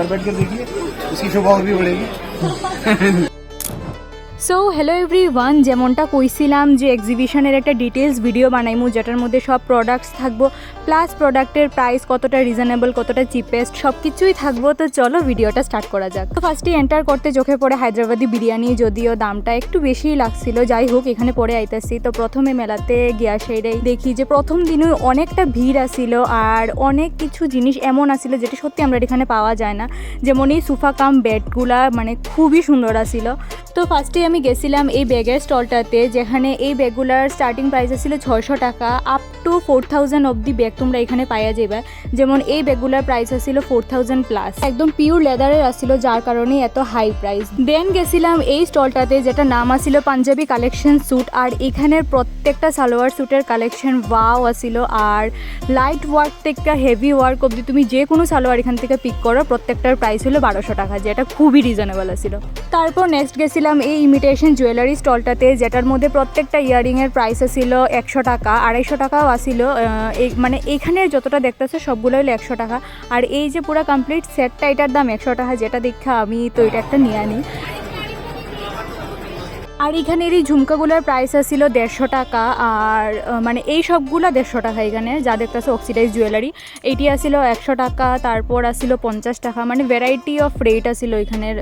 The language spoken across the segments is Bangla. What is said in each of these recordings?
ऊपर बैठ कर देखिए उसकी शोभा और भी बढ़ेगी। সো হ্যালো এভরি ওয়ান যেমনটা কইছিলাম যে এক্সিবিশনের একটা ডিটেলস ভিডিও বানাইমু, যেটার মধ্যে সব প্রোডাক্টস থাকব প্লাস প্রোডাক্টের প্রাইস কতটা রিজনেবল কতটা চিপেস্ট সব কিছুই থাকব। তো চলো ভিডিওটা স্টার্ট করা যাক। তো ফার্স্টে এন্টার করতে চোখে পড়ে হায়দ্রাবাদি বিরিয়ানি, যদিও দামটা একটু বেশিই লাগছিল। যাই হোক, এখানে পরে আইতাছি। তো প্রথমে মেলাতে গিয়া সেইটাই দেখি যে প্রথম দিনে অনেকটা ভিড় আসিল আর অনেক কিছু জিনিস এমন আসিল যেটা সত্যি আমরা এখানে পাওয়া যায় না। যেমন এই সোফা কাম বেডগুলা মানে খুবই সুন্দর আসিল তো ফার্স্টে আমি গেছিলাম এই ব্যাগের স্টলটাতে, যেখানে এই ব্যাগগুলার স্টার্টিং প্রাইস ছিল ছয়শো টাকা আপ টু ফোর থাউজেন্ড অবধি ব্যাগ তোমরা এখানে পাইয়া যাবে যেমন এই ব্যাগগুলার প্রাইস আছিল ফোর থাউজেন্ড প্লাস একদম পিওর লেদারের আসছিল, যার কারণে এত হাই প্রাইস দেন গেছিলাম এই স্টলটাতে যেটা নাম আসছিল পাঞ্জাবি কালেকশন স্যুট আর এখানের প্রত্যেকটা সালোয়ার স্যুটের কালেকশন ওয়াও আসিল আর লাইট ওয়ার্ক থেকে হেভি ওয়ার্ক অবধি তুমি যে কোনো সালোয়ার এখান থেকে পিক করো, প্রত্যেকটার প্রাইস হলো বারোশো টাকা, যেটা খুবই রিজনেবল আছিল। তারপর নেক্সট গেছিলাম এই ইমিটেশন জুয়েলারি স্টলটাতে যেটার মধ্যে প্রত্যেকটা ইয়ারিংয়ের প্রাইস ছিল একশো টাকা, আড়াইশো টাকাও আসিল এই মানে এইখানের যতটা দেখতেছে সবগুলো হলো একশো টাকা। আর এই যে পুরো কমপ্লিট সেটটা এটার দাম একশো টাকা, যেটা দেখা আমি তো এটা একটা নিয়ে আনি। আর এখানের এই ঝুমকাগুলোর প্রাইস আসছিল দেড়শো টাকা। আর মানে এই সবগুলো দেড়শো টাকা এখানে, যা দেখতেছে অক্সিডাইজ জুয়েলারি এইটি আসছিল একশো টাকা, তারপর আসছিল পঞ্চাশ টাকা মানে ভ্যারাইটি অফ রেট আসছিল এখানের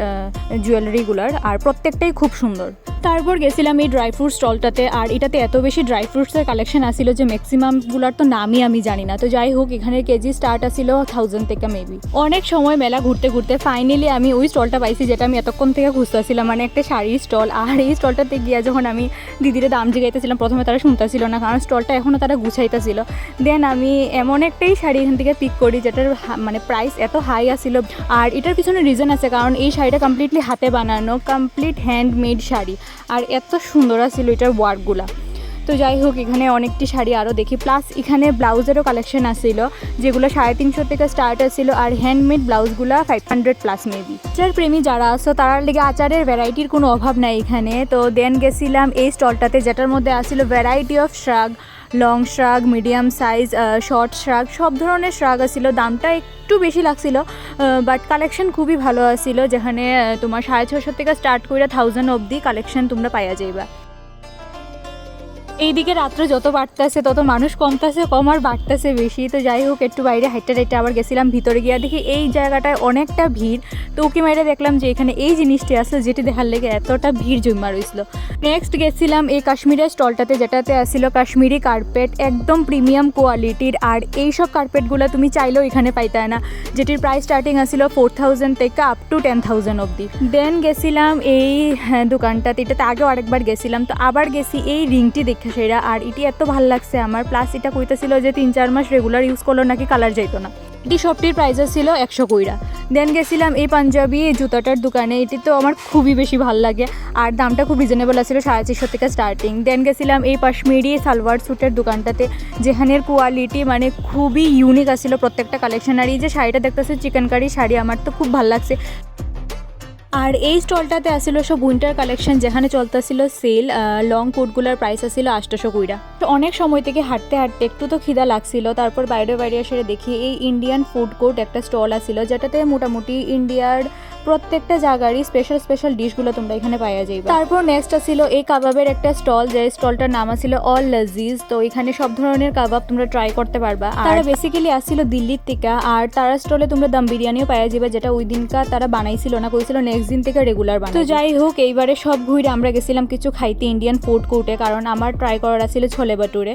জুয়েলারিগুলার আর প্রত্যেকটাই খুব সুন্দর। তারপর গেছিলাম এই ড্রাই ফ্রুট স্টলটাতে আর এটাতে এত বেশি ড্রাই ফ্রুটসের কালেকশন আসছিল যে ম্যাক্সিমামগুলোর তো নামই আমি জানি না। তো যাই হোক, এখানের কেজি স্টার্ট আসছিল থাউজেন্ড থেকে মেবি অনেক সময় মেলা ঘুরতে ঘুরতে ফাইনালি আমি ওই স্টলটা পাইছি যেটা আমি এতক্ষণ থেকে খুঁজতেছিলাম মানে একটা শাড়ির স্টল আর এই স্টলটাতে গিয়া যখন আমি দিদিরা দাম জিগাইতেছিলাম, প্রথমে তারা শুনতেছিল না, কারণ স্টলটা এখনও তারা গুছাইতেছিল। দেন আমি এমন একটাই শাড়ি এখান থেকে পিক করি, যেটার মানে প্রাইস এত হাই আসিল আর এটার পিছনে রিজন আছে, কারণ এই শাড়িটা কমপ্লিটলি হাতে বানানো কমপ্লিট হ্যান্ডমেড শাড়ি। আর এত সুন্দর আসিল এটার ওয়ার্কগুলা তো যাই হোক, এখানে অনেকটি শাড়ি আরও দেখি। প্লাস এখানে ব্লাউজেরও কালেকশন আসছিল যেগুলো সাড়ে তিনশো থেকে স্টার্ট আসছিল আর হ্যান্ডমেড ব্লাউজগুলো ফাইভ হান্ড্রেড প্লাস মেবি আচার প্রেমী যারা আসো তার লেগে আচারের ভ্যারাইটির কোনো অভাব নাই এখানে। তো দেন গেছিলাম এই স্টলটাতে যেটার মধ্যে আসছিল variety of shrug long shrug medium size short shrug সব ধরনের শ্রাগ আসছিল দামটা একটু বেশি লাগছিল বাট কালেকশন খুবই ভালো আসছিল যেখানে তোমার সাড়ে ছশো থেকে স্টার্ট করে থাউজেন্ড অবধি কালেকশন তোমরা পাইয়া যাইবা। এইদিকে রাত্রে যত বাড়তেছে তত মানুষ কমতেছে কম আর বাড়তেছে বেশি। তো যাই হোক একটু বাইরে হাইটে হাইটে আবার গেছিলাম ভিতরে গিয়া। দেখি এই জায়গাটায় অনেকটা ভিড়। তো উকি মাইরে দেখলাম যে এখানে এই জিনিসটি আছে যেটি দেখার লেগে এতটা ভিড় জমা রয়েছিল নেক্সট গেছিলাম এই কাশ্মীরের স্টলটাতে যেটাতে আসছিল কাশ্মীরি কার্পেট একদম প্রিমিয়াম কোয়ালিটির। আর এই সব কার্পেটগুলো তুমি চাইলেও এখানে পাইতে না। যেটির প্রাইস স্টার্টিং আসছিল ফোর থাউজেন্ড থেকে আপ টু টেন থাউজেন্ড অবধি। দেন গেছিলাম এই হ্যাঁ, দোকানটাতে। এটাতে আগেও আরেকবার গেছিলাম। তো আবার গেছি এই রিংটি দেখে। সেরা, আর এটি এত ভালো লাগছে আমার। প্লাস এটা কইতেছিল যে তিন চার মাস রেগুলার ইউজ করল নাকি কালার যাইতো না। এটি সবটির প্রাইস ছিল একশো কইরা। দেন গেছিলাম এই পাঞ্জাবি, এই জুতাটার দোকানে। এটি তো আমার খুবই বেশি ভালো লাগে, আর দামটা খুব রিজনেবল আছিল, সাড়ে চারশো থেকে স্টার্টিং দেন গেছিলাম এই কাশ্মীরি সালোয়ার স্যুটের দোকানটাতে, যেখানের কোয়ালিটি মানে খুবই ইউনিক আসছিল প্রত্যেকটা কালেকশন আর এই যে শাড়িটা দেখতেছে চিকেন কারি শাড়ি, আমার তো খুব ভালো লাগছে। আর এই স্টলটাতে আসিল সব উইন্টার কালেকশন যেখানে চলতেছিল সেল লং কোটগুলোর প্রাইস আসিল আটশোশো তো অনেক সময় থেকে হাঁটতে হাঁটতে একটু তো খিদা লাগছিল। তারপর বাইরে বাইরে এসে দেখি এই ইন্ডিয়ান ফুড কোর্ট একটা স্টল আসছিল যেটাতে মোটামুটি ইন্ডিয়ার প্রত্যেকটা জায়গারই স্পেশাল স্পেশাল ডিশগুলো তোমরা এখানে পাওয়া যাবে তারপর নেক্সট আসছিল এই কাবাবের একটা স্টল যে স্টলটার নাম আছিল অল লজিজ তো এখানে সব ধরনের কাবাব তোমরা ট্রাই করতে পারবা। তারা বেসিক্যালি আসছিল দিল্লির থেকে, আর তারা স্টলে তোমরা দম বিরিয়ানিও পাওয়া যাবে যেটা ওই দিনকার তারা বানাইছিল না, কইছিল নেক্সট দিন থেকে রেগুলার বানাই তো যাই হোক, এইবারে সব ঘুরে আমরা গেছিলাম কিছু খাইতে ইন্ডিয়ান ফুড কোর্টে কারণ আমার ট্রাই করার আছিল ছোলে বাটুরে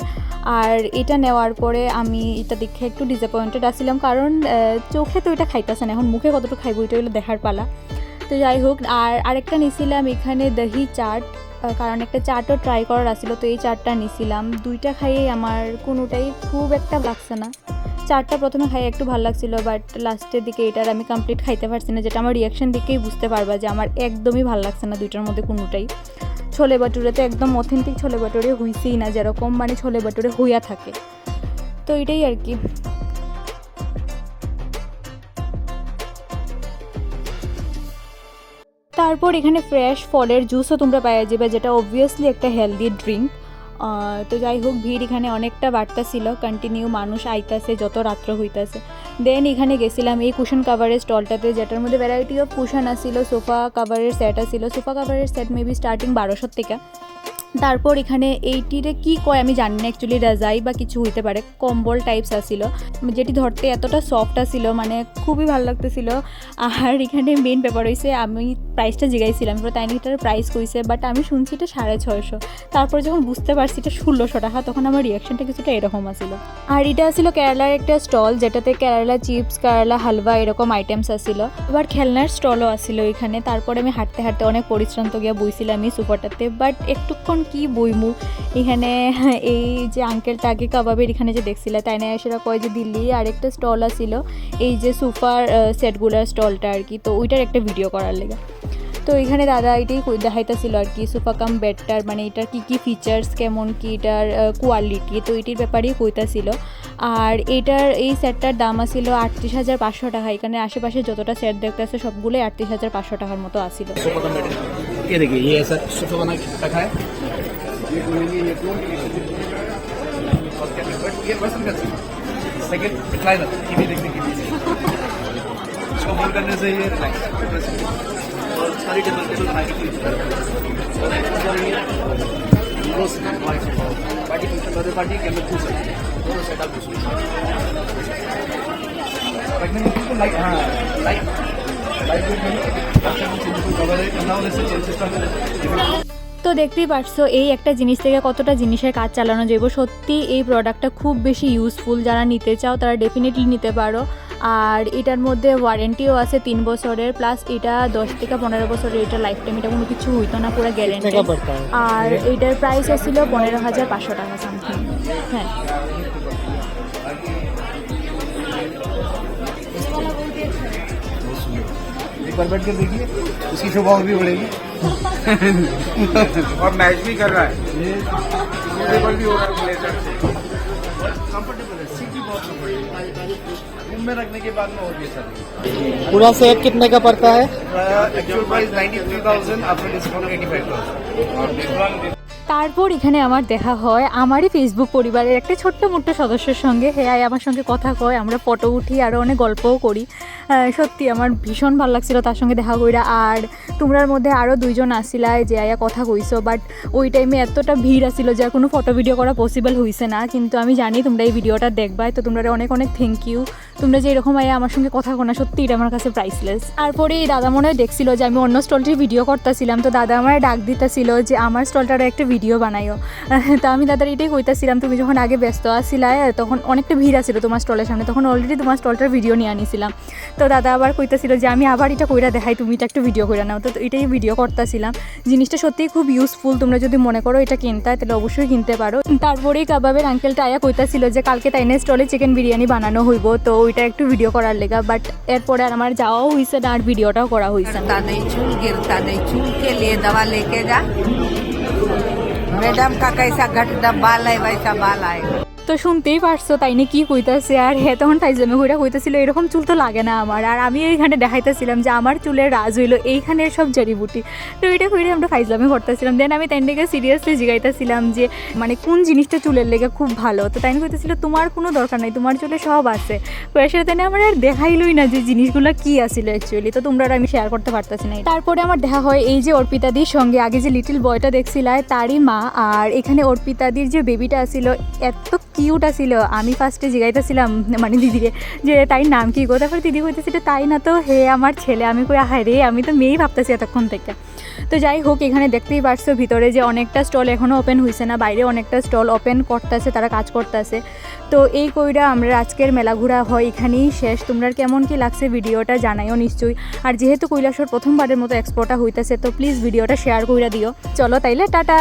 আর এটা নেওয়ার পরে আমি এটা দেখে একটু ডিসঅ্যাপয়েন্টেড আসছিলাম কারণ চোখে তো এটা খাইতেছে না, এখন মুখে কতটুকু খাইবো এটা হলো দেখার পালা। তো যাই হোক, আর আরেকটা নিছিলাম এখানে দহি চাট কারণ একটা চাটও ট্রাই করার আসছিল তো এই চাটটা নিছিলাম। দুইটা খাইয়ে আমার কোনোটাই খুব একটা লাগছে না। চারটা প্রথমে খাই একটু ভালো লাগছিল বাট লাস্টের দিকে এটার আমি কমপ্লিট খাইতে পারছি না, যেটা আমার রিয়াকশন দিকেই বুঝতে পারবা যে আমার একদমই ভালো লাগছে না দুইটার মধ্যে কোনোটাই। ছোলে বাটুরে তো একদম অথেন্টিক ছোলে বাটুরে হইছেই না, যেরকম মানে ছোলে বাটুরে হইয়া থাকে। তো এটাই আর কি। তারপর এখানে ফ্রেশ ফলের জুসও তোমরা পাওয়া যাবে যেটা অবভিয়াসলি একটা হেলদি ড্রিঙ্ক তো যাই হোক, ভিড় এখানে অনেকটা বাড়তাছিল। কন্টিনিউ মানুষ আইতাছে, যত রাত্র হইতাছে। দেন এখানে গেছিলাম এই কুশন কাভারের স্টলটাতে যেটার মধ্যে ভ্যারাইটি অফ কুশন আসছিল সোফা কাভারের সেট আসছিল সোফা কাভারের সেট মেবি স্টার্টিং বারোশোর থেকে। তারপর এখানে এইটিরে কি কয় আমি জানি না অ্যাকচুয়ালি রাজাই বা কিছু হইতে পারে, কম্বল টাইপস আসছিল যেটি ধরতে এতটা সফট আসছিল মানে খুবই ভালো লাগতেছিল। আর এখানে মেন ব্যাপার হয়েছে আমি প্রাইসটা জিগাইছিলাম এবার তাই এটার প্রাইস কইছে বাট আমি শুনছি এটা সাড়ে ছয়শো। তারপর যখন বুঝতে পারছি এটা ষোলোশো টাকা, তখন আমার রিয়াকশনটা কিছুটা এরকম আসছিল আর এটা ছিল কেরালার একটা স্টল যেটাতে কেরালা চিপস কেরালা হালুয়া এরকম আইটেমস আসছিল আবার খেলনার স্টলও আসছিল এখানে তারপরে আমি হাঁটতে হাঁটতে অনেক পরিশ্রান্ত গিয়া বইছিলাম এই সুপারটাতে বাট একটুক্ষণ কি বইমু? এখানে এই যে আঙ্কেলটা আগে কাবাবের এখানে যে দেখছিল, তাই না সেটা কয় যে, দিল্লি আরেকটা স্টল আসছিল এই যে সুপার সেটগুলার স্টলটা আর কি, তো ওইটার একটা ভিডিও করার লেগে। তো এখানে দাদা এটাই কই- দেখাইতেছিল আর কি সোফা কাম বেডটার মানে এটার কি কি ফিচার্স কেমন কি এটার কোয়ালিটি তো এটির ব্যাপারেই কইতাছিল আর এটার এই সেটটার দাম আছিল আটত্রিশ হাজার পাঁচশো টাকা এখানে আশেপাশে যতটা সেট দেখতেছে সবগুলোই আটত্রিশ হাজার পাঁচশো টাকার মতো আসছিল ये देखिए ये ऐसा सोफा बना के रखा है ये पसंद कर सेकंड रिक्लाइनर टीवी देखने के लिए इसको होल्ड करने से ये रिलैक्स তো দেখতেই পারছ, এই একটা জিনিস থেকে কতটা জিনিসের কাজ চালানো যাইব সত্যি এই প্রোডাক্টটা খুব বেশি ইউজফুল যারা নিতে চাও তারা ডেফিনেটলি নিতে পারো। আর এটার মধ্যে ওয়ারেন্টিও আছে তিন বছরের প্লাস এটা দশ থেকে পনেরো বছরের এটা লাইফ টাইম এটা কোনো কিছু হইতো না পুরো গ্যারেন্টি আর এটার প্রাইস ছিল পনেরো হাজার পাঁচশো টাকা সামথিং হ্যাঁ एक बार बैठ कर देखिए उसकी शोभा और भी बढ़ेगी और मैच भी कर रहा है सूटेबल भी होगा ब्लेजर कंफर्टेबल है सीट भी बहुत कंफर्टेबल रूम में रखने के बाद में और भी सर। पूरा सेट कितने का पड़ता है? Actual price ninety three thousand after discount eighty five thousand और डिस्काउंट তারপর এখানে আমার দেখা হয় আমারই ফেসবুক পরিবারের একটা ছোট্ট মোট্ট সদস্যের সঙ্গে। হ্যাঁ আমার সঙ্গে কথা কয়, আমরা ফটো উঠি আরও অনেক গল্পও করি। সত্যি আমার ভীষণ ভালো লাগছিল তার সঙ্গে দেখা কইরা। আর তোমরার মধ্যে আরও দুইজন আসিলাই যে আয়া কথা কইছো বাট ওই টাইমে এতটা ভিড় আসছিল যে আর কোনো ফটো ভিডিও করা পসিবল হইছে না। কিন্তু আমি জানি তোমরা এই ভিডিওটা দেখবাই, তো তোমরা অনেক অনেক থ্যাংক ইউ তোমরা যে এরকম আয়া আমার সঙ্গে কথা কোনা সত্যি এটা আমার কাছে প্রাইসলেস তারপরে এই দাদা মনে হয় দেখছিল যে আমি অন্য স্টলটির ভিডিও করতেছিলাম, তো দাদা আমার ডাক দিতেছিল যে, আমার স্টলটারও একটা ভিডিও বানাইও। তো আমি দাদার এটাই কইতাছিলাম, তুমি যখন আগে ব্যস্ত আসছিলাই তখন অনেকটা ভিড় আছিল তোমার স্টলের সামনে, তখন অলরেডি তোমার স্টলটার ভিডিও নিয়ে আনিছিলাম। তো দাদা আবার কইতাছিল যে, আমি আবার এটা কইরা দেখাই, তুমি এটা একটু ভিডিও করে নাও। তো এটাই ভিডিও করতেছিলাম। জিনিসটা সত্যিই খুব ইউজফুল তোমরা যদি মনে করো এটা কিনতে, তাহলে অবশ্যই কিনতে পারো। তারপরেই কাবাবের আঙ্কেলটা আয়া কইতাছিল যে, কালকে তাইনের স্টলে চিকেন বিরিয়ানি বানানো হইব। তো ওইটা একটু ভিডিও করার লেগা বাট এরপরে আর আমার যাওয়াও হয়েছে না আর ভিডিওটাও করা হয়েছে না गिरता नहीं चूल गिरता नहीं चूल के लिए दवा लेके जा मैडम का कैसा घट बाल है वैसा बाल आएगा তো শুনতেই পারছ, তাই নিয়ে কি কইতাছে? আর হে তখন ফাইজলামে কইরা কইতাছিল, এরকম চুল তো লাগে না আমার। আর আমি এইখানে দেখাইতেছিলাম যে আমার চুলের রাজ হইল এইখানের সব জড়িবুটি তো এটা কইরে আমরা ফাইজলামে করতেছিলাম। দেন আমি তাই থেকে সিরিয়াসলি জিগাইতেছিলাম যে মানে কোন জিনিসটা চুলের লেগে খুব ভালো? তো তাই কইতেছিল, তোমার কোনো দরকার নাই, তোমার চুলে সব আছে। পয়সা তাই আমার আর দেখাইলই না যে জিনিসগুলো কি আছিল অ্যাকচুয়ালি তো তোমরা আর আমি শেয়ার করতে পারতাছি না। তারপরে আমার দেখা হয় এই যে অর্পিতাদির সঙ্গে। আগে যে লিটিল বয়টা দেখছিলাম তারই মা। আর এখানে অর্পিতাদির যে বেবিটা আছিল, এত কিউট আছিল, আমি ফার্স্টে জিগাইতেছিলাম মানে দিদিকে, যে তাই নাম কি গো? তারপরে দিদি কইতেছিল তাই না তো? হে আমার ছেলে, আমি কই হায় রে, আমি তো মেয়েই ভাবতেছি এতক্ষণ থেকে। তো যাই হোক, এখানে দেখতেই পারছ ভিতরে যে অনেকটা স্টল এখনও ওপেন হয়েছে না, বাইরে অনেকটা স্টল ওপেন করতেছে, তারা কাজ করতেছে। তো এই কইরা আমরা আজকের মেলা ঘোরা হয় এখানেই শেষ। তোমরা কেমন কি লাগছে ভিডিওটা জানাইও নিশ্চয়ই। আর যেহেতু কৈলাসর প্রথমবারের মতো এক্সপোটা হইতেছে, তো প্লিজ ভিডিওটা শেয়ার কইরা দিও। চলো তাইলে, টাটা!